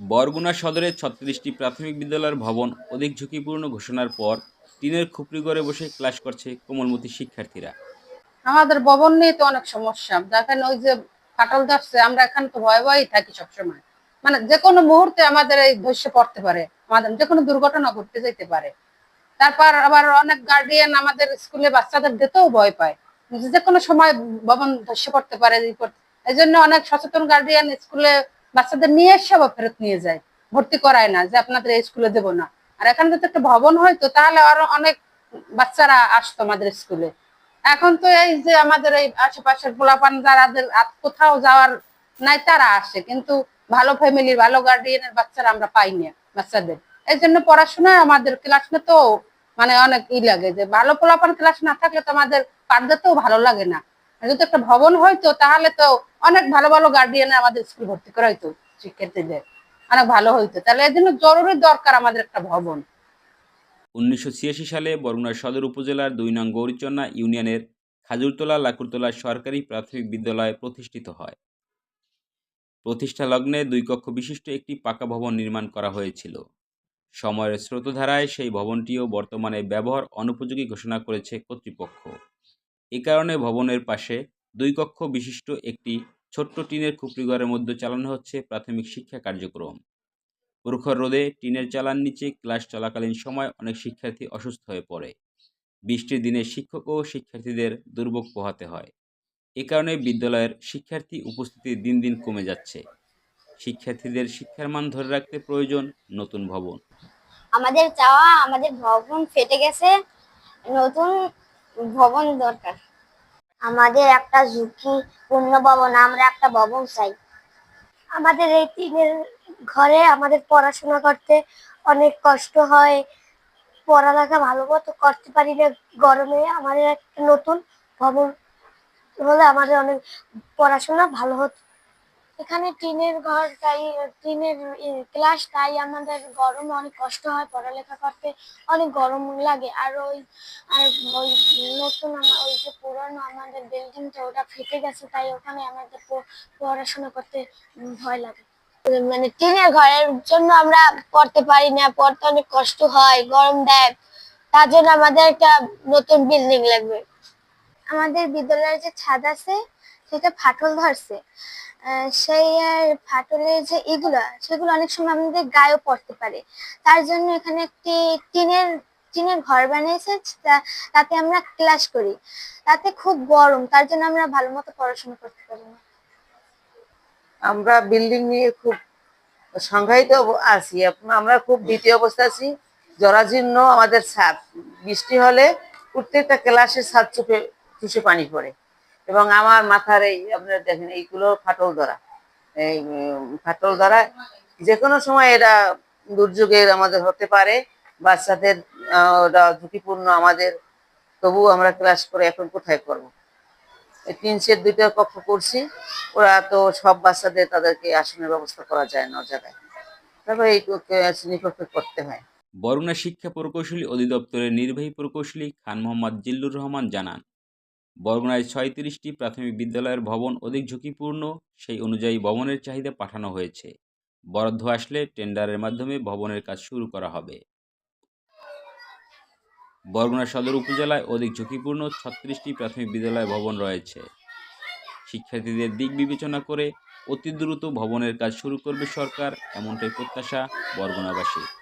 বরগুনা সদরের ছত্রিশটি প্রাথমিক বিদ্যালয়ের ভবন অধিক ঝুঁকিপূর্ণ ঘোষণার পর টিনের খুপড়ি ঘরে বসে ক্লাস করছে কোমলমতি শিক্ষার্থীরা। আমাদের ভবন নিয়ে তো অনেক সমস্যা। দেখেন ওই যে ফাটল ধরছে, আমরা এখানে তো ভয় ভয়ই থাকি সবসময়। মানে যে কোনো মুহূর্তে আমাদের এই ধৈর্য পড়তে পারে। আমাদের যে কোনো দুর্ঘটনা ঘটতে যেতে পারে। তারপর আবার অনেক গার্ডিয়ান আমাদের স্কুলে বাচ্চাদের দিতেও ভয় পায়। যে কোনো সময় ভবন ধসে পড়তে পারে এই জন্য অনেক সচেতন গার্ডিয়ান স্কুলে বাচ্চাদের নিয়ে এসে আবার ফেরত নিয়ে যায়। ভর্তি করায় না যে আপনাদের এই স্কুলে দেবো না। আর এখানে যদি একটা ভবন হয়তো তাহলে আরও অনেক বাচ্চারা আসতো আমাদের স্কুলে এখন তো এই যে আমাদের এই আশেপাশের পোলাপান যারাদের কোথাও যাওয়ার নাই, তারা আসে। কিন্তু ভালো ফ্যামিলির ভালো গার্ডিয়ানের বাচ্চারা আমরা পাই না বাচ্চাদের। এই জন্য পড়াশোনায় আমাদের ক্লাস না তো মানে অনেক ই লাগে। যে ভালো পোলাপান ক্লাস না থাকলে তো আমাদের পাঠদাতেও ভালো লাগে না। যদি একটা ভবন হয়তো, তাহলে তো অনেক ভালো ভালো গার্ডিয়ানে আমাদের স্কুল ভর্তি করা হইতো শিক্ষার্থীদের। অনেক ভালো হইতো। তাহলে এই জন্য জরুরি দরকার আমাদের একটা ভবন। উনিশশো ছিয়াশি সালে বরগুনা সদর উপজেলার দুই নং গৌরীচন্না ইউনিয়নের খাজুরতলা লাকুরতলা সরকারি প্রাথমিক বিদ্যালয় প্রতিষ্ঠিত হয়। প্রতিষ্ঠা লগ্নে দুই কক্ষ বিশিষ্ট একটি পাকা ভবন নির্মাণ করা হয়েছিল। সময়ের স্রোতধারায় সেই ভবনটিও বর্তমানে ব্যবহার অনুপযোগী ঘোষণা করেছে কর্তৃপক্ষ। এ কারণে ভবনের পাশে দুই কক্ষ বিশিষ্ট একটি ছোট্ট টিনের খুপড়িঘরের মধ্যে চালানো হচ্ছে প্রাথমিক শিক্ষা কার্যক্রম। প্রখর রোদে টিনের চালার নিচে ক্লাস চলাকালীন সময় অনেক শিক্ষার্থী অসুস্থ হয়ে পড়ে। বৃষ্টির দিনে শিক্ষক ও শিক্ষার্থীদের দুর্ভোগ পোহাতে হয়। এ কারণে বিদ্যালয়ের শিক্ষার্থী উপস্থিতি দিন দিন কমে যাচ্ছে। শিক্ষার্থীদের শিক্ষার মান ধরে রাখতে প্রয়োজন নতুন ভবন। আমাদের চাওয়া, আমাদের ভবন ফেটে গেছে। নতুন ভবন দরকার। আমাদের একটা ঝুঁকি পূর্ণ ভবন, আমরা একটা ভবন চাই। আমাদের এই তিনের ঘরে আমাদের পড়াশোনা করতে অনেক কষ্ট হয়। পড়ালেখা ভালো মতো করতে পারি না গরমে। আমাদের একটা নতুন ভবন হলে আমাদের অনেক পড়াশোনা ভালো হতো। এখানে টিনের ঘর তাই, টিনের ক্লাস তাই আমাদের গরমে অনেক কষ্ট হয়, পড়ালেখা করতে অনেক গরম লাগে। আর ওই আর ওই নতুন ওই যে পুরনো আমাদের বিল্ডিংটা ওটা ফেটে গেছে, তাই ওখানে আমাদের পড়াশোনা করতে ভয় লাগে। মানে টিনের ঘরের জন্য আমরা পড়তে পারি না, পড়তে অনেক কষ্ট হয়, গরম দেয়। তার জন্য আমাদের একটা নতুন বিল্ডিং লাগবে। আমাদের বিদ্যালয়ের যে ছাদ আছে, সেটা ফাটল ধরছে। সেই আর ফাটলের যে এগুলা, সেগুলো অনেক সময় আমাদের গায়েও পড়তে পারে। তার জন্য এখানে একটি টিনের টিনের ঘর বানিয়েছে তাতে আমরা ক্লাস করি। তাতে খুব গরম, তার জন্য আমরা ভালো মতো পড়াশোনা করতে পারি না। আমরা বিল্ডিং নিয়ে খুব অব- আছি। আমরা খুব দ্বিতীয় অবস্থা আছি। জরাজীর্ণ আমাদের ছাদ। বৃষ্টি হলে প্রত্যেকটা ক্লাসের ছাদ চুপে চুষে পানি পড়ে। এবং আমার মাথার এই আপনারা দেখেন, এইগুলো ফাটল ধরা। এই ফাটল ধরা যে কোনো সময় এটা দুর্যোগের আমাদের হতে পারে, বাচ্চাদের ঝুঁকিপূর্ণ আমাদের। তবু আমরা ক্লাস করে এখন কোথায় করব? তিন সেট দুইটা কক্ষ করছি, ওরা তো সব বাচ্চাদের তাদেরকে আসনের ব্যবস্থা করা যায় না জায়গায়। তারপরে এই কক্ষে- শ্রেণীকক্ষে করতে হয়। বরুণা শিক্ষা প্রকৌশলী অধিদপ্তরের নির্বাহী প্রকৌশলী খান মোহাম্মদ জিল্লুর রহমান জানান বরগুনায় ছয়ত্রিশটি প্রাথমিক বিদ্যালয়ের ভবন অধিক ঝুঁকিপূর্ণ, সেই অনুযায়ী ভবনের চাহিদা পাঠানো হয়েছে। বরাদ্দ আসলে টেন্ডারের মাধ্যমে ভবনের কাজ শুরু করা হবে। বরগুনা সদর উপজেলায় অধিক ঝুঁকিপূর্ণ ছত্রিশটি প্রাথমিক বিদ্যালয় ভবন রয়েছে। শিক্ষার্থীদের দিক বিবেচনা করে অতি দ্রুত ভবনের কাজ শুরু করবে সরকার, এমনটাই প্রত্যাশা বরগুনাবাসী